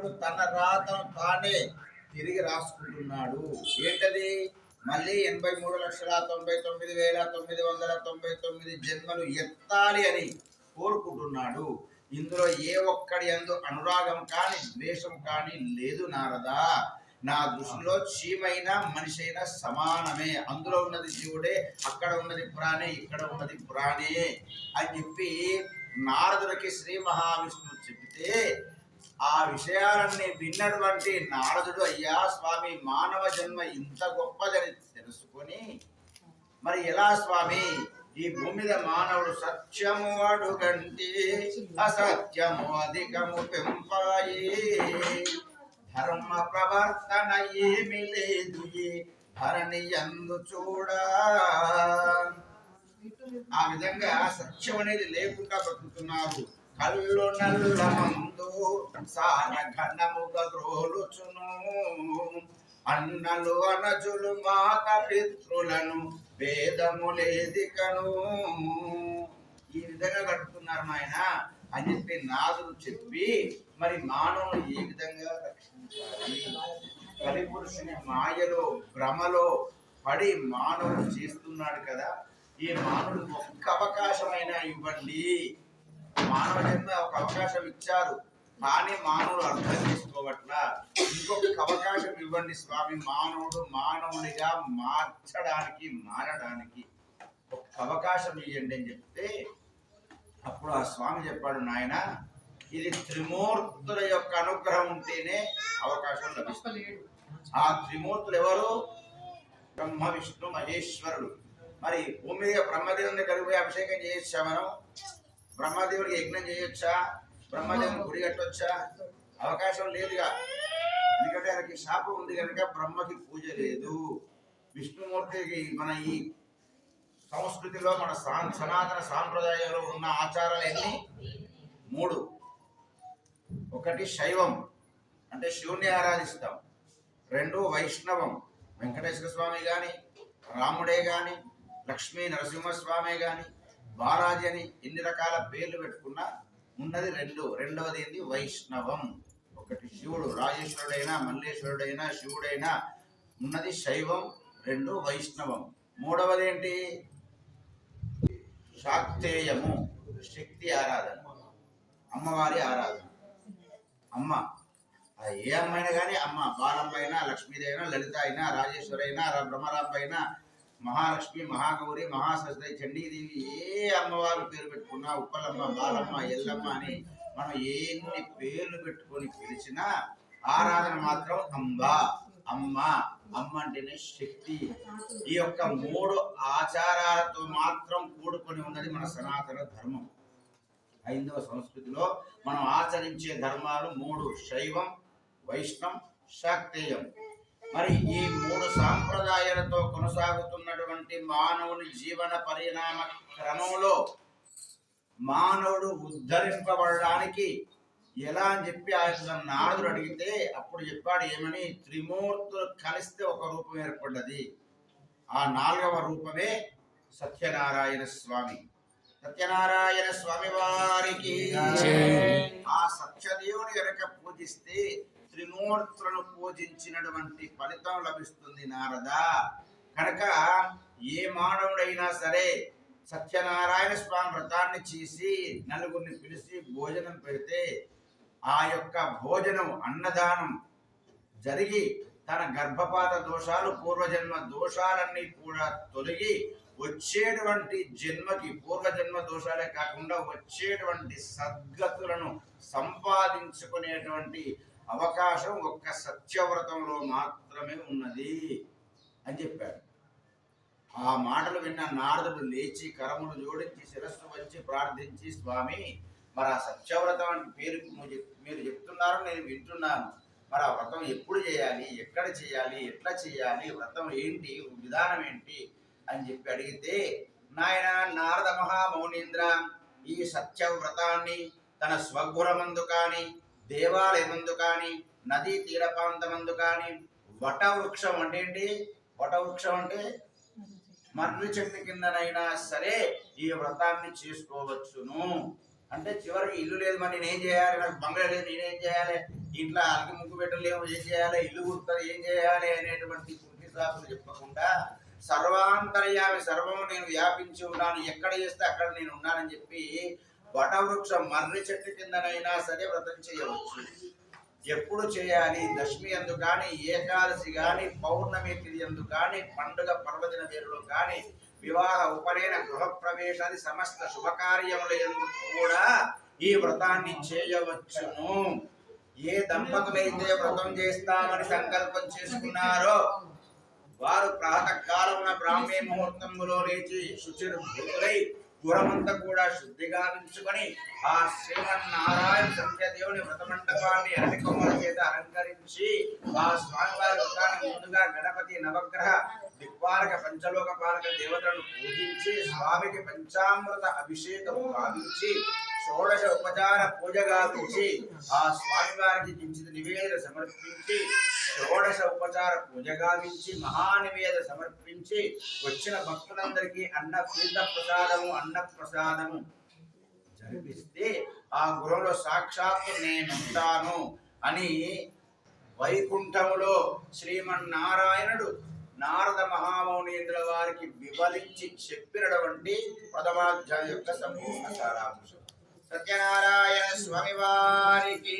మానవుడు తన రాతను తానే తిరిగి రాసుకుంటున్నాడు. ఏంటది? మళ్ళీ ఎనభై మూడు లక్షల తొంభై తొమ్మిది వేల తొమ్మిది వందల తొంభై తొమ్మిది జన్మలు ఎత్తాలి అని కోరుకుంటున్నాడు. ఇందులో ఏ ఒక్కడి అందు అనురాగం కానీ ద్వేషం కానీ లేదు నారదా. నా దృష్టిలో చీమైన మనిషి అయినా సమానమే. అందులో ఉన్నది జీవుడే అక్కడ ఉన్నది పురాణే ఇక్కడ ఉన్నది పురాణే అని చెప్పి నారదుడికి శ్రీ మహావిష్ణువు చెబితే ఆ విషయాలన్నీ విన్నటువంటి నారదుడు అయ్యా స్వామి మానవ జన్మ ఇంత గొప్పదని తెలుసుకొని మరి ఎలా స్వామి ఈ భూమి మీద మానవుడు సత్యము అడుగంటే అసత్యము అధికము పెంపాయి. ధర్మ ప్రవర్తన ఏమి లేదు ఈ ధరణి ఎందు చూడా. ఆ విధంగా సత్యం అనేది లేకుండా బతుకుతున్నారు కళ్ళు నల్ల మందు సాన ఘనముగ గ్రోలుచును. అన్నలు అనజులు మాత పితృలను వేదము లేదికను. ఈ విధంగా గడుపుతున్నారు ఆయన అని చెప్పి నాదులు చెప్పి మరి మానవుని ఏ విధంగా రక్షించాలి? కలిపురుషుని మాయలో భ్రమలో పడి మానవుడు చేస్తున్నాడు కదా. ఈ మానవుడు ఒక్క అవకాశమైనా ఇవ్వండి. మానవ జన్మ ఒక అవకాశం ఇచ్చారు. కానీ మానవుడు అర్థం చేసుకోవట్ల. ఇంకొక అవకాశం ఇవ్వండి స్వామి. మానవుడు మానవుడిగా మార్చడానికి మారడానికి ఒక అవకాశం ఇవ్వండి అని చెప్తే అప్పుడు ఆ స్వామి చెప్పాడు నాయన ఇది త్రిమూర్తుల యొక్క అనుగ్రహం ఉంటేనే అవకాశం లభిస్తుంది. ఆ త్రిమూర్తులు ఎవరు? బ్రహ్మ విష్ణు మహేశ్వరుడు. మరి భూమి మీద బ్రహ్మదేవుని కలిపి అభిషేకం చేయొచ్చా మనం బ్రహ్మదేవుడికి యజ్ఞం చేయొచ్చా? బ్రహ్మదేవుని గుడి కట్టొచ్చా? అవకాశం లేదుగా. ఎందుకంటే ఆయనకి శాపం ఉంది కనుక బ్రహ్మకి పూజ లేదు. విష్ణుమూర్తికి మన ఈ సంస్కృతిలో మన సనాతన సాంప్రదాయంలో ఉన్న ఆచారాలు ఎన్ని? మూడు. ఒకటి శైవం అంటే శివుణ్ణి ఆరాధిస్తాం. రెండు వైష్ణవం వెంకటేశ్వర స్వామి కానీ రాముడే కానీ లక్ష్మీ నరసింహస్వామి కానీ బాలాజీ అని ఎన్ని రకాల పేర్లు పెట్టుకున్నా ఉన్నది రెండు. రెండవది ఏంది? వైష్ణవం. ఒకటి శివుడు. రాజేశ్వరుడైనా మల్లేశ్వరుడైనా శివుడైనా ఉన్నది శైవం రెండు వైష్ణవం. మూడవది ఏంటి? శాక్తేయము. శక్తి ఆరాధన. అమ్మవారి ఆరాధన. అమ్మ. ఏ అమ్మైనా కానీ అమ్మ. బాలమ్మ అయినా లక్ష్మీదేవి అయినా లలిత అయినా రాజేశ్వరైనా అయినా బ్రహ్మరాంబ అయినా మహాలక్ష్మి మహాగౌరి మహాసరస్వతి చండీదేవి ఏ అమ్మవారు పేరు పెట్టుకున్నా ఉప్పలమ్మ బాలమ్మ ఎల్లమ్మ అని మనం ఎన్ని పేర్లు పెట్టుకొని పిలిచినా ఆరాధన మాత్రం అంబ అమ్మ అమ్మ అంటేనే శక్తి. ఈ యొక్క మూడు ఆచారాలతో మాత్రం కూడుకొని ఉన్నది మన సనాతన ధర్మం. హైందవ సంస్కృతిలో మనం ఆచరించే ధర్మాలు మూడు శైవం వైష్ణం శాక్తేయం. మరి ఈ మూడు సాంప్రదాయాలతో కొనసాగుతున్నటువంటి మానవుని జీవన పరిణామ క్రమంలో మానవుడు ఉద్ధరింపబడడానికి ఎలా అని చెప్పి ఆయన నారదుడు అడిగితే అప్పుడు చెప్పాడు ఏమని? త్రిమూర్తులు కలిస్తే ఒక రూపం ఏర్పడ్డది. ఆ నాలుగవ రూపమే సత్యనారాయణ స్వామి. సత్యనారాయణ స్వామి వారికి ఆ సత్యదేవుని గనక పూజిస్తే త్రిమూర్తులను పూజించినటువంటి ఫలితం లభిస్తుంది నారద. కనుక ఏ మానవుడైనా సరే సత్యనారాయణ స్వామి వ్రతాన్ని చేసి నలుగురిని పిలిచి భోజనం పెడితే ఆ యొక్క భోజనం అన్నదానం జరిగి తన గర్భపాత దోషాలు పూర్వజన్మ దోషాలన్నీ కూడా తొలగి వచ్చేటువంటి జన్మకి పూర్వజన్మ దోషాలే కాకుండా వచ్చేటువంటి సద్గతులను సంపాదించుకునేటువంటి అవకాశం ఒక్క సత్యవ్రతంలో మాత్రమే ఉన్నది అని చెప్పాడు. ఆ మాటలు విన్న నారదుడు లేచి కరములు జోడించి శిరస్సు వచ్చి ప్రార్థించి స్వామి మరి ఆ సత్యవ్రతం అంటే పేరు మీరు చెప్- చెప్తున్నారు నేను వింటున్నాను. మరి ఆ వ్రతం ఎప్పుడు చేయాలి? ఎక్కడ చేయాలి? ఎట్లా చేయాలి? వ్రతం ఏంటి? విధానం ఏంటి? అని చెప్పి అడిగితే నాయన నారద మహామౌనీంద్ర ఈ సత్యవ్రతాన్ని తన స్వగ్గురమందు కానీ దేవాలయమందు కానీ నదీ తీర ప్రాంతమందు కానీ వటవృక్షం అంటే ఏంటి? వటవృక్షం అంటే మర్రి చెట్టు కిందనైనా సరే ఈ వ్రతాన్ని చేసుకోవచ్చును. అంటే చివరికి ఇల్లు లేదు మరి నేనేం చేయాలి? నాకు బంగ్లా లేదు నేనేం చేయాలి? ఇంట్లో అలకి ముగ్గు పెట్టలేము ఏం చేయాలి? ఇల్లు కుడుతుంది ఏం చేయాలి? అనేటువంటి కుంటి సాకులు చెప్పకుండా సర్వాంతర్యామి సర్వము నేను వ్యాపించి ఉన్నాను. ఎక్కడ చేస్తే అక్కడ నేను ఉన్నానని చెప్పి వటవృక్షం మర్రి చెట్టు కిందనైనా సరే వ్రతం చేయవచ్చు. ఎప్పుడు చేయాలి? దశమి ఎందు కానీ ఏకాదశి కానీ పౌర్ణమి తిథి ఎందు కానీ పండుగ పర్వదిన వేరులో కానీ వివాహ ఉపనయన గృహప్రవేశాది సమస్త శుభకార్యముల ఎందు కూడా ఈ వ్రతాన్ని చేయవచ్చును. ఏ దంపతులైతే వ్రతం చేస్తామని సంకల్పం చేసుకున్నారో వారు ప్రాతకాలమున బ్రాహ్మీ ముహూర్తములో లేచి శుచిర్భూతులై గురమంతా కూడా శుద్ధిగా ఉంచుకొని ఆ శ్రీమన్నారాయణ సత్యదేవుని వ్రత మండపాన్ని అరటి కొమ్మల చేత అలంకరించి ఆ స్వామివారి ముందుగా గణపతి నవగ్రహ దిక్పాలక పంచలోక పాలక దేవతలను పూజించి స్వామికి పంచామృత అభిషేకము గావించి షోడశ ఉపచార పూజ గావించి ఆ స్వామివారికి కించిత నివేదన సమర్పించి షోడశ ఉపచార పూజ గావించి మహానివేద సమర్పించి వచ్చిన భక్తులందరికీ అన్న తీర్థ ప్రసాదము అన్న ప్రసాదము జరిపిస్తే ఆ గురువులో సాక్షాత్తు నేనుంటాను అని వైకుంఠములో శ్రీమన్నారాయణుడు నారద మహామౌనీంద్ర వారికి వివరించి చెప్పినటువంటి ప్రథమాధ్యాయ యొక్క సంపూర్ణ సారాంశం. సత్యనారాయణ స్వామి వారికి